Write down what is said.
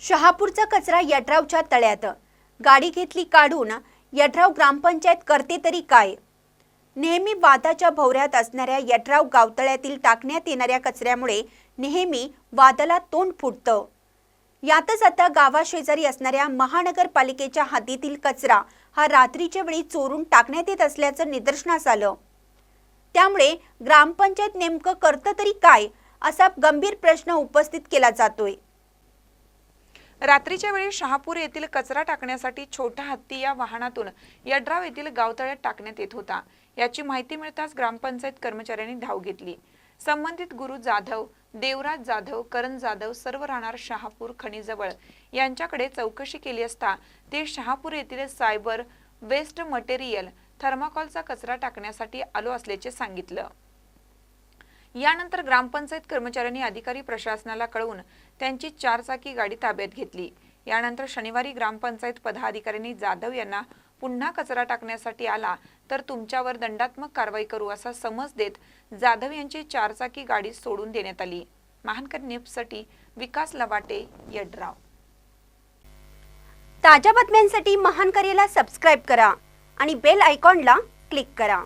शहापूरचा कचरा यड्रावच्या तळ्यात. गाडी घेतली काढून यड्राव ग्रामपंचायत करते तरी काय? नेहमी वादाच्या भोवऱ्यात असणाऱ्या यड्राव गावतळ्यातील टाकण्यात येणाऱ्या कचऱ्यामुळे नेहमी वादाला तोंड फुटतं. यातच आता गावाशेजारी असणाऱ्या महानगरपालिकेच्या हद्दीतील कचरा हा रात्रीच्या वेळी चोरून टाकण्यात येत असल्याचं निदर्शनास आलं. त्यामुळे ग्रामपंचायत नेमकं करतं तरी काय असा गंभीर प्रश्न उपस्थित केला जातोय. रात्रीच्या वेळी शहापूर येथील कचरा टाकण्यासाठी छोटा हत्ती या वाहनातून यड्राव येथील गावतळ्यात टाकण्यात येत होता. याची माहिती मिळताच ग्रामपंचायत कर्मचाऱ्यांनी धाव घेतली. संबंधित गुरु जाधव देवराज जाधव करण जाधव सर्व राहणार शहापूर खणीजवळ यांच्याकडे चौकशी केली असता ते शहापूर येथील सायबर वेस्ट मटेरियल थर्माकॉलचा कचरा टाकण्यासाठी आलो असल्याचे सांगितलं. यानंतर ग्रामपंचायत कर्मचाऱ्यांनी अधिकारी प्रशासनाला कळवून त्यांची चारचाकी गाडी ताब्यात घेतली. यानंतर शनिवारी ग्रामपंचायत पदाधिकाऱ्यांनी जाधव यांना पुन्हा कचरा टाकण्यासाठी आला तर तुमच्यावर दंडात्मक कारवाई करू असा समज देत जाधव यांची चारचाकी गाडी सोडून देण्यात आली. महानकर न्यूजसाठी विकास लवाटे यड्राव. ताज्या बातम्यांसाठी महान करेला सबस्क्राईब करा आणि बेल आयकॉनला क्लिक करा.